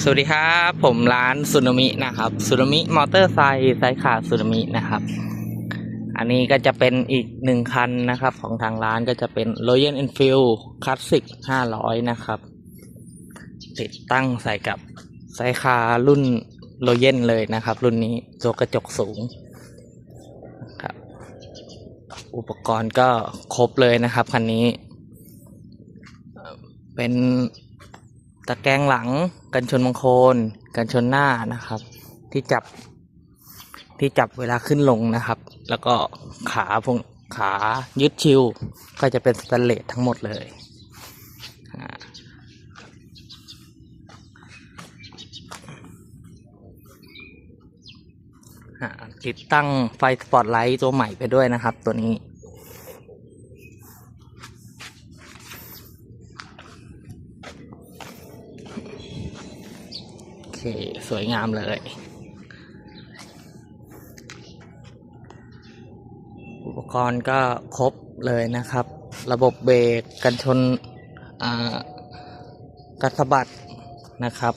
สวัสดีครับ ผมร้านสุนามินะครับสุนามิมอเตอร์ไซค์ไซค์ขาสุนามินะครับ อันนี้ก็จะเป็นอีกหนึ่งคันนะครับ ของทางร้านก็จะเป็น Royal Enfield Classic 500 นะครับ ติดตั้งใส่กับไซค์ารุ่น Royal เลยนะครับ รุ่นนี้ตัวกระจกสูงครับ อุปกรณ์ก็ครบเลยนะครับคันนี้ เป็น ตะแกรงหลังกันชนบังโคนกันชนหน้านะครับ ที่จับที่จับเวลาขึ้นลงนะครับ แล้วก็ขาพวงขายึดชิว ก็จะเป็นสแตนเลสทั้งหมดเลย ติดตั้งไฟสปอตไลท์ตัวใหม่ไปด้วยนะครับตัวนี้ เค สวยงามเลยอุปกรณ์ก็ครบเลยนะครับ ระบบเบรกกันชนกันสะบัดนะครับ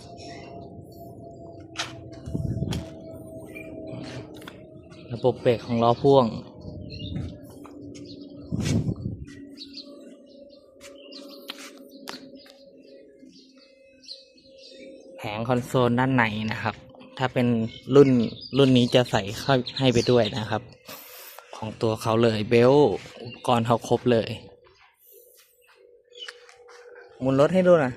ระบบเบรกของล้อพ่วง งคอนโซลด้านในนะครับ ถ้าเป็นรุ่นรุ่นนี้จะใส่เข้าให้ไปด้วยนะครับ ของตัวเขาเลยเบลต์อุปกรณ์เขาครบเลย มุนรถให้ดูหน่อ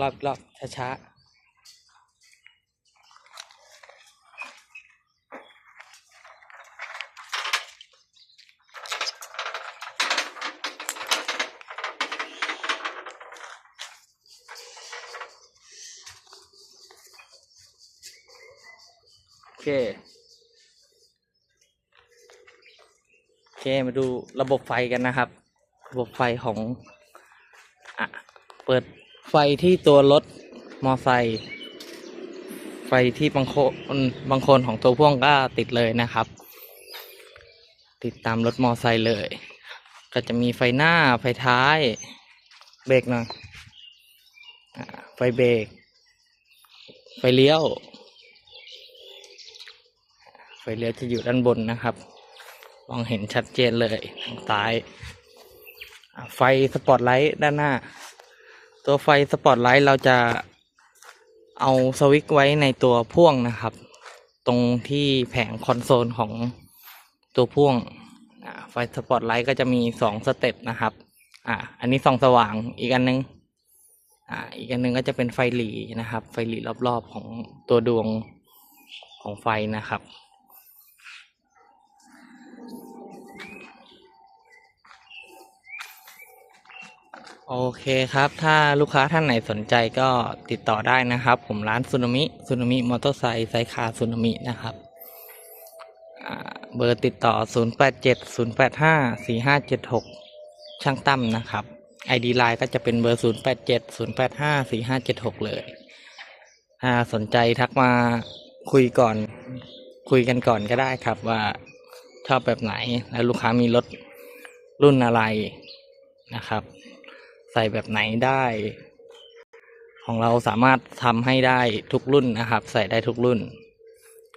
รอบรอบช้าๆโอเคโอเคมาดูระบบไฟกันนะครับ ระบบไฟของอะเปิด ไฟที่ตัวรถมอไซค์ไฟที่บางคนบางคนของตัวพ่วงก็ติดเลยนะครับ ติดตามรถมอไซค์เลย ก็จะมีไฟหน้าไฟท้าย เบรกหน่อยอะไฟเบรกไฟเลี้ยว ไฟเลี้ยวจะอยู่ด้านบนนะครับ มองเห็นชัดเจนเลยทางซ้าย ไฟสปอตไลท์ด้านหน้า ตัวไฟสปอตไลท์เราจะเอาสวิตช์ไว้ในตัวพ่วงนะครับ ตรงที่แผงคอนโซลของตัวพ่วงไฟสปอตไลท์ก็จะมีสองสเต็ปนะครับ อ่า อันนี้ส่องสว่างอีกอันนึง อ่า อีกอันนึงก็จะเป็นไฟหลีนะครับ ไฟหลีรอบๆของตัวดวงของไฟนะครับ โอเคครับ ถ้าลูกค้าท่านไหนสนใจก็ติดต่อได้นะครับ ผมร้านซุนามิซุนามิมอเตอร์ไซค์ไซคาซุนามินะครับเบอร์ติดต่อ 0 8 7 0 8 5 4 5 7 6 ช่างตั้มนะครับ ID ไลน์ก็จะเป็นเบอร์ 0 8 7 0 8 5 4 5 7 6 เลย ถ้าสนใจทักมาคุยก่อน คุยกันก่อนก็ได้ครับว่าชอบแบบไหน แล้วลูกค้ามีรถรุ่นอะไรนะครับ ส่แบบไหนได้ ของเราสามารถทำให้ได้ทุกรุ่นนะครับ ใส่ได้ทุกรุ่น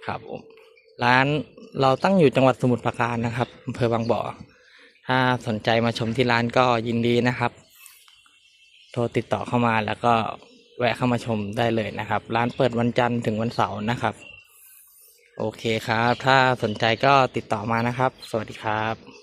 ครับผมร้านเราตั้งอยู่จังหวัดสมุทรปราการนะครับอำเภอบางบ่อ ถ้าสนใจมาชมที่ร้านก็ยินดีนะครับ โทรติดต่อเข้ามาแล้วก็แวะเข้ามาชมได้เลยนะครับ ร้านเปิดวันจันทร์ถึงวันเสาร์นะครับ โอเคครับ ถ้าสนใจก็ติดต่อมานะครับ สวัสดีครับ